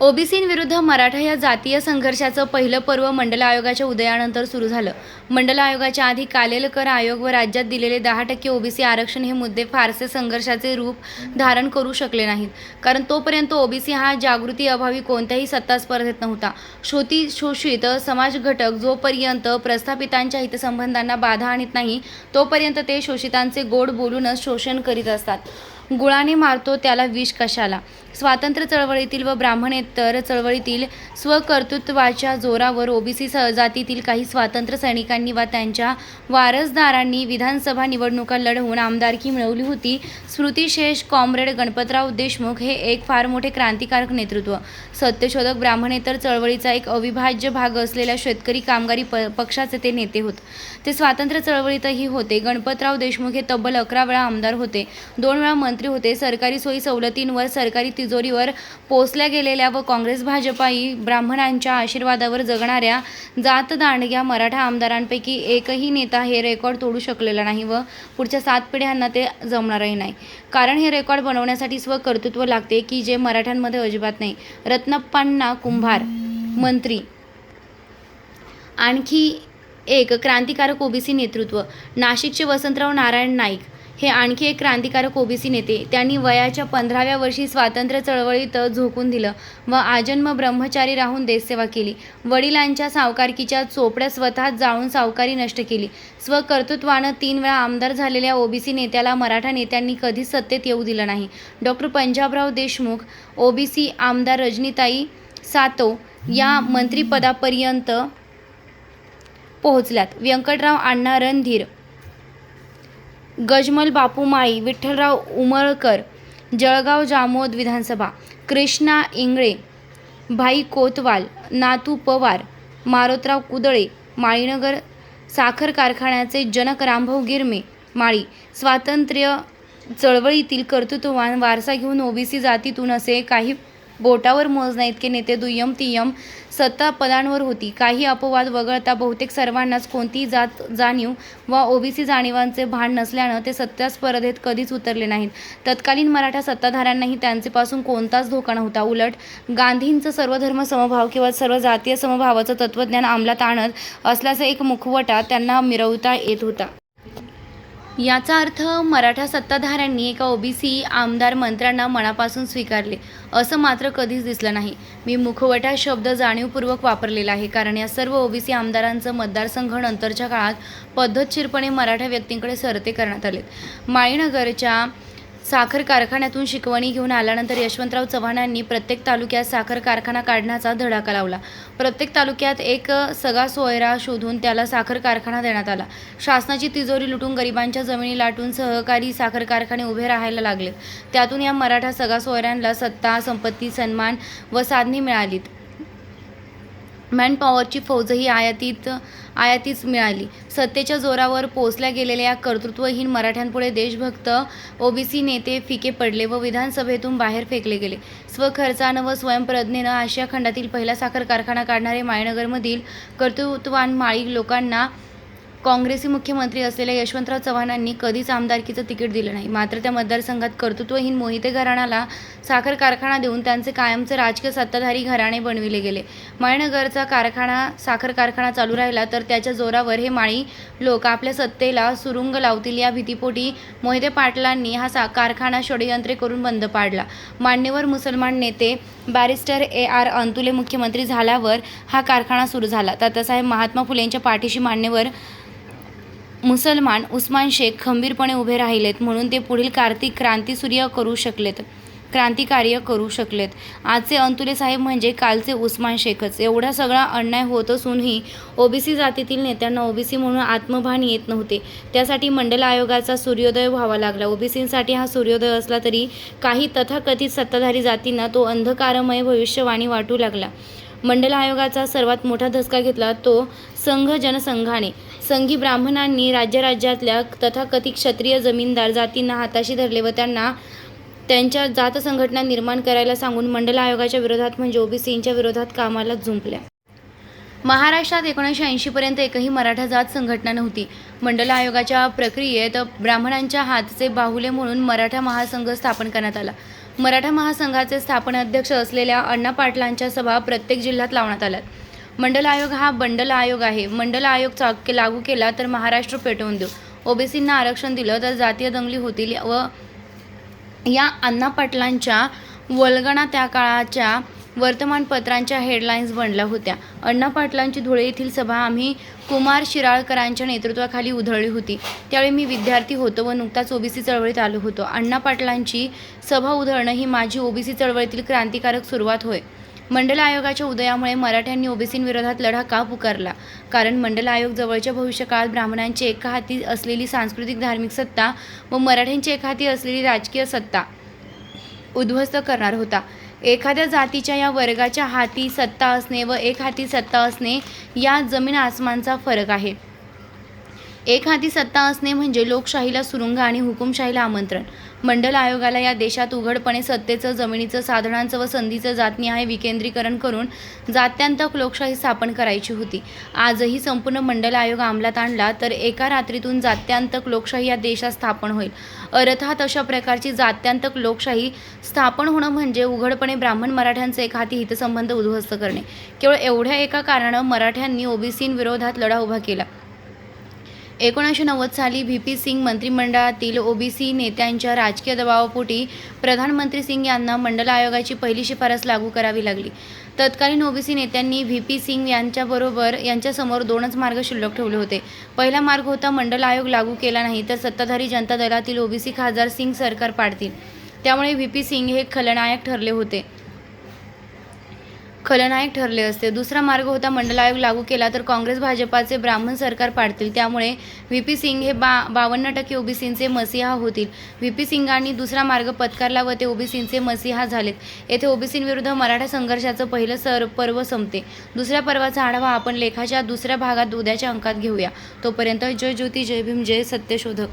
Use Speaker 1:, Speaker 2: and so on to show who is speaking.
Speaker 1: ओबीसींविरुद्ध मराठा या जातीय संघर्षाचं पहिलं पर्व मंडल आयोगाच्या उदयानंतर सुरू झालं. मंडल आयोगाच्या आधी कालेलकर आयोग व राज्यात दिलेले दहा टक्के ओबीसी आरक्षण हे मुद्दे फारसे संघर्षाचे रूप धारण करू शकले नाहीत. कारण तोपर्यंत ओबीसी हा जागृती अभावी कोणत्याही सत्ता स्पर्धेत नव्हता. शोती शोषित समाज घटक जोपर्यंत प्रस्थापितांच्या हितसंबंधांना बाधा आणत नाही तोपर्यंत ते शोषितांचे गोड बोलूनच शोषण करीत असतात. गुळाने मारतो त्याला विष कशाला? स्वातंत्र्य चळवळीतील व ब्राह्मणेतर चळवळीतील स्वकर्तृत्वाच्या जोरावर ओबीसी जातीतील काही स्वातंत्र्य सैनिकांनी व त्यांच्या वारसदारांनी विधानसभा निवडणुका लढवून आमदारकी मिळवली होती. स्मृतिशेष कॉम्रेड गणपतराव देशमुख हे एक फार मोठे क्रांतिकारक नेतृत्व. सत्यशोधक ब्राह्मणेतर चळवळीचा एक अविभाज्य भाग असलेल्या शेतकरी कामगारी प पक्षाचे ते नेते होत. ते स्वातंत्र्य चळवळीतही होते. गणपतराव देशमुख हे तब्बल अकरा वेळा आमदार होते. दोन वेळा मंत्री होते. सरकारी सोयी सवलतींवर सरकारी तिजोरीवर पोचल्या गेलेल्या व काँग्रेस भाजपाई ब्राह्मणांच्या आशीर्वादावर जगणाऱ्या जात दांडग्या मराठा आमदारांपैकी एकही नेता हे रेकॉर्ड तोडू शकलेला नाही व पुढच्या सात पिढ्यांना ते जमणारही नाही. कारण हे रेकॉर्ड बनवण्यासाठी स्वकर्तृत्व लागते की जे मराठ्यांमध्ये अजिबात नाही. रत्नप्पांना कुंभार मंत्री. आणखी एक क्रांतिकारक ओबीसी नेतृत्व. नाशिकचे वसंतराव नारायण नाईक. हे आणखी एक क्रांतिकारक ओबीसी नेते. त्यांनी वयाच्या पंधराव्या वर्षी स्वातंत्र्य चळवळीत झोकून दिलं व आजन्म ब्रह्मचारी राहून देशसेवा केली. वडिलांच्या सावकारकीच्या चोपड्या स्वतः जाळून सावकारी नष्ट केली. स्वकर्तृत्वानं तीन वेळा आमदार झालेल्या ओबीसी नेत्याला मराठा नेत्यांनी कधीच सत्तेत येऊ दिलं नाही. डॉक्टर पंजाबराव देशमुख ओबीसी आमदार रजनीताई सातो या मंत्रिपदापर्यंत पोहोचल्यात. व्यंकटराव अण्णा रणधीर गजमल बापू माळी विठ्ठलराव उमळकर जळगाव जामोद विधानसभा कृष्णा इंगळे भाई कोतवाल नातू पवार मारोतराव कुदळे माळीनगर साखर कारखान्याचे जनक रामभाऊ गिरमे माळी स्वातंत्र्य चळवळीतील कर्तृत्ववान वारसा घेऊन ओबीसी जातीतून असे काही बोटावर मोजण्या इतके नेते दुय्यम तिय्यम सत्ता पदांवर होती. काही अपवाद वगळता बहुतेक सर्वांनाच कोणतीही जात जाणीव वा ओबीसी जाणीवांचे भान नसल्यानं ते सत्ता स्पर्धेत कधीच उतरले नाहीत. तत्कालीन मराठा सत्ताधाऱ्यांनाही त्यांचेपासून कोणताच धोका नव्हता. उलट गांधींचं सर्वधर्म समभाव किंवा सर्व जातीय समभावाचं तत्त्वज्ञान अंमलात आणत असल्याचा एक मुखवटा त्यांना मिरवता येत होता. याचा अर्थ मराठा सत्ताधाऱ्यांनी एका ओबीसी आमदार मंत्र्यांना मनापासून स्वीकारले. असं मात्र कधीच दिसलं नाही. मी मुखवटा शब्द जाणीवपूर्वक वापरलेला आहे कारण या सर्व ओबीसी आमदारांचं मतदारसंघ नंतरच्या काळात पद्धतशीरपणे मराठा व्यक्तींकडे सरते करण्यात आले माळीनगरच्या साखर कारखान्यातून शिकवणी घेऊन आल्यानंतर यशवंतराव चव्हाणांनी प्रत्येक तालुक्यात साखर कारखाना काढण्याचा धडाका लावला. प्रत्येक तालुक्यात एक सगळा सोयरा शोधून त्याला साखर कारखाना देण्यात आला. शासनाची तिजोरी लुटून गरिबांच्या जमिनी लाटून सहकारी साखर कारखाने उभे राहायला लागले. त्यातून या मराठा सगळा सोयऱ्यांना सत्ता संपत्ती सन्मान व साधने मिळालीत. मॅनपॉवरची फौजही आयातीत आयातीच मिळाली. सत्तेच्या जोरावर पोचल्या गेलेल्या या कर्तृत्वहीन मराठ्यांपुढे देशभक्त ओबीसी नेते फिके पडले व विधानसभेतून बाहेर फेकले गेले. स्वखर्चानं व स्वयंप्रज्ञेनं आशिया खंडातील पहिला साखर कारखाना काढणारे मायनगरमधील कर्तृत्ववान माळी लोकांना काँग्रेसी मुख्यमंत्री असलेल्या यशवंतराव चव्हाणांनी कधीच आमदारकीचं तिकीट दिलं नाही. मात्र त्या मतदारसंघात कर्तृत्वहीन मोहिते घराण्याला साखर कारखाना देऊन त्यांचे कायमचे राजकीय सत्ताधारी घराणे बनविले गेले. माळीनगरचा कारखाना साखर कारखाना चालू राहिला तर त्याच्या जोरावर हे माळी लोक आपल्या सत्तेला सुरुंग लावतील या भीतीपोटी मोहिते पाटलांनी हा सा कारखाना षडयंत्रे करून बंद पाडला. मान्यवर मुसलमान नेते बॅरिस्टर ए आर अंतुले मुख्यमंत्री झाल्यावर हा कारखाना सुरू झाला. तात्यासाहेब महात्मा फुलेंच्या पाठीशी मान्यवर मुसलमान उस्मान शेख खंबीरपणे उभे राहिलेत म्हणून ते पुढील कार्तिक क्रांतीसूर्य करू शकलेत क्रांतिकार्य करू शकलेत. आजचे अंतुले साहेब म्हणजे कालचे उस्मान शेखच. एवढा सगळा अन्याय होत असूनही ओबीसी जातीतील नेत्यांना ओबीसी म्हणून आत्मभान येत नव्हते. त्यासाठी मंडल आयोगाचा सूर्योदय व्हावा लागला. ओबीसींसाठी हा सूर्योदय असला तरी काही तथाकथित सत्ताधारी जातींना तो अंधकारमय भविष्यवाणी वाटू लागला. मंडल आयोगाचा सर्वात मोठा धसका घेतला तो संघ जनसंघाने. संघी ब्राह्मणांनी राज्यराज्यातल्या तथाकथित क्षत्रिय जमीनदार जातींना हाताशी धरले व त्यांना त्यांच्या जात संघटना निर्माण करायला सांगून मंडल आयोगाच्या विरोधात म्हणजे ओबीसींच्या विरोधात कामाला झुंपल्या. महाराष्ट्रात एकोणीसशे ऐंशीपर्यंत एकही मराठा जात संघटना नव्हती. मंडल आयोगाच्या प्रक्रियेत ब्राह्मणांच्या हातचे बाहुले म्हणून मराठा महासंघ स्थापन करण्यात आला. मराठा महासंघाचे स्थापन अध्यक्ष असलेल्या अण्णा पाटलांच्या सभा प्रत्येक जिल्ह्यात लावण्यात आल्यात. मंडल आयोग हा बंडल आयोग आहे. मंडल आयोग चा- लागू केला तर महाराष्ट्र पेटवून देऊ. ओबीसींना आरक्षण दिलं तर जातीय दंगली होतील व या अण्णा पाटलांच्या वल्गणा त्या काळाच्या वर्तमानपत्रांच्या हेडलाईन्स बनल्या होत्या. अण्णा पाटलांची धुळे येथील सभा आम्ही कुमार शिराळकरांच्या नेतृत्वाखाली उधळली होती. त्यावेळी मी विद्यार्थी होतो व नुकताच ओबीसी चळवळीत आलो होतो. अण्णा पाटलांची सभा उधळणं ही माझी ओबीसी चळवळीतील क्रांतिकारक सुरुवात होय. मंडल आयोगाच्या उदयामुळे मराठ्यांनी ओबीसींविरोधात लढा का पुकारला. कारण मंडल आयोग जवळच्या भविष्यकाळात ब्राह्मणांची एका हाती असलेली सांस्कृतिक धार्मिक सत्ता व मराठ्यांची एका हाती असलेली राजकीय सत्ता उद्ध्वस्त करणार होता. एखाद्या जातीच्या या वर्गाच्या हाती सत्ता असणे व एक हाती सत्ता असणे या जमीन आसमानचा फरक आहे. एक हाती सत्ता असणे म्हणजे लोकशाहीला सुरुंग आणि हुकुमशाहीला आमंत्रण. मंडल आयोगाला या देशात उघडपणे सत्तेचं जमिनीचं साधनांचं व संधीचं जातनिहाय विकेंद्रीकरण करून जात्यांतक लोकशाही स्थापन करायची होती. आजही संपूर्ण मंडल आयोग अंमलात आणला तर एका रात्रीतून जात्यांतक लोकशाही या देशात स्थापन होईल. अर्थात अशा प्रकारची जात्यांतक लोकशाही स्थापन होणं म्हणजे उघडपणे ब्राह्मण मराठ्यांचे एक हाती हितसंबंध उद्ध्वस्त करणे. केवळ एवढ्या एका कारणानं मराठ्यांनी ओबीसींविरोधात लढा उभा केला. एकोणीसशे नव्वद साली व्ही पी सिंग मंत्रिमंडळातील ओबीसी नेत्यांच्या राजकीय दबावापोटी प्रधानमंत्री सिंग यांना मंडल आयोगाची पहिली शिफारस लागू करावी लागली. तत्कालीन ओबीसी नेत्यांनी व्ही पी सिंग यांच्याबरोबर यांच्यासमोर दोनच मार्ग शिल्लक ठेवले होते. पहिला मार्ग होता मंडल आयोग लागू केला नाही तर सत्ताधारी जनता दलातील ओबीसी खासदार सिंग सरकार पाडतील. त्यामुळे व्ही पी सिंग हे खलनायक ठरले होते. खलनायक ठरले असते. दुसरा मार्ग होता मंडल आयोग लागू केला तर काँग्रेस भाजपाचे ब्राह्मण सरकार पाडतील. त्यामुळे व्ही पी सिंग हे बा बावन्न टक्के ओबीसींचे मसिहा होतील. व्ही पी सिंगांनी दुसरा मार्ग पत्कारला व ते ओबीसींचे मसिहा झालेत. येथे ओबीसींविरुद्ध मराठा संघर्षाचं पहिलं सर पर्व संपते. दुसऱ्या पर्वाचा आढावा आपण लेखाच्या दुसऱ्या भागात उद्याच्या अंकात घेऊया. तोपर्यंत जय ज्योती जय भीम जय सत्यशोधक.